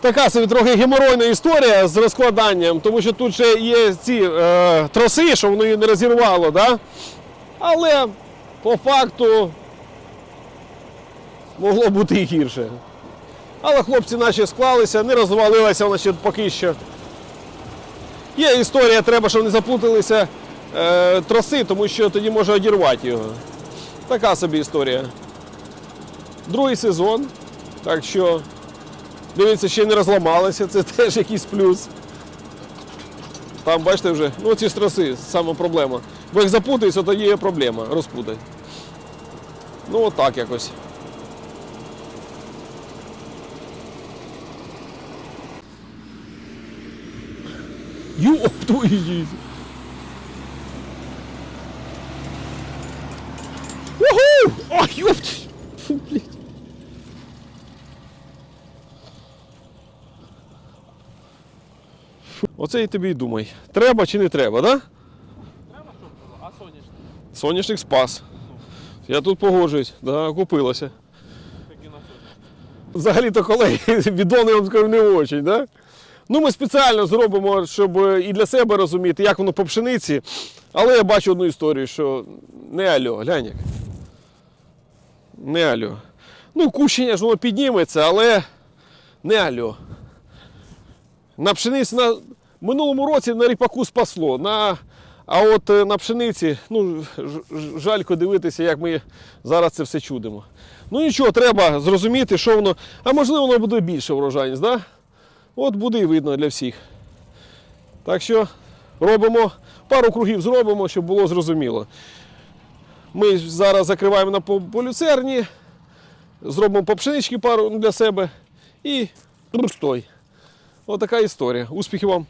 Така собі трохи геморойна історія з розкладанням, тому що тут ще є ці е, троси, що воно її не розірвало, да? але по факту могло бути і гірше. Але хлопці наші склалися, не розвалилася вона ще поки що. Є історія, треба, щоб не заплуталися е, троси, тому що тоді може одірвати його. Така собі історія. Другий сезон. Так що, дивіться, ще не розламалися, це теж якийсь плюс. Там, бачите, вже, ну ці ж троси, саме проблема. Бо як запутаються, тоді є проблема, розпутати. Ну, отак якось. Ёб твою жизнь. Уху! Твою- Фу, блядь. Оце і тобі й думай. Треба чи не треба, да? Треба, щоб було, а соняшник Соняшник спас. Я тут погоджуюсь, да, соняшник. Взагалі-то колеги, я вам скажу, не очень, да? Ну, ми спеціально зробимо, щоб і для себе розуміти, як воно по пшениці. Але я бачу одну історію, що не альо, глянь як. Не альо. Ну, кущення ж воно підніметься, але не альо. На пшениці на минулому році на ріпаку спасло. На, а от е, на пшениці, ну, жалько дивитися, як ми зараз це все чудимо. Ну нічого, треба зрозуміти, що воно. А можливо, воно буде більше врожайність, да? От буде і видно для всіх. Так що робимо, пару кругів зробимо, щоб було зрозуміло. Ми зараз закриваємо на по, по зробимо по пшенички пару для себе і стой. Отака історія. Успіхів вам!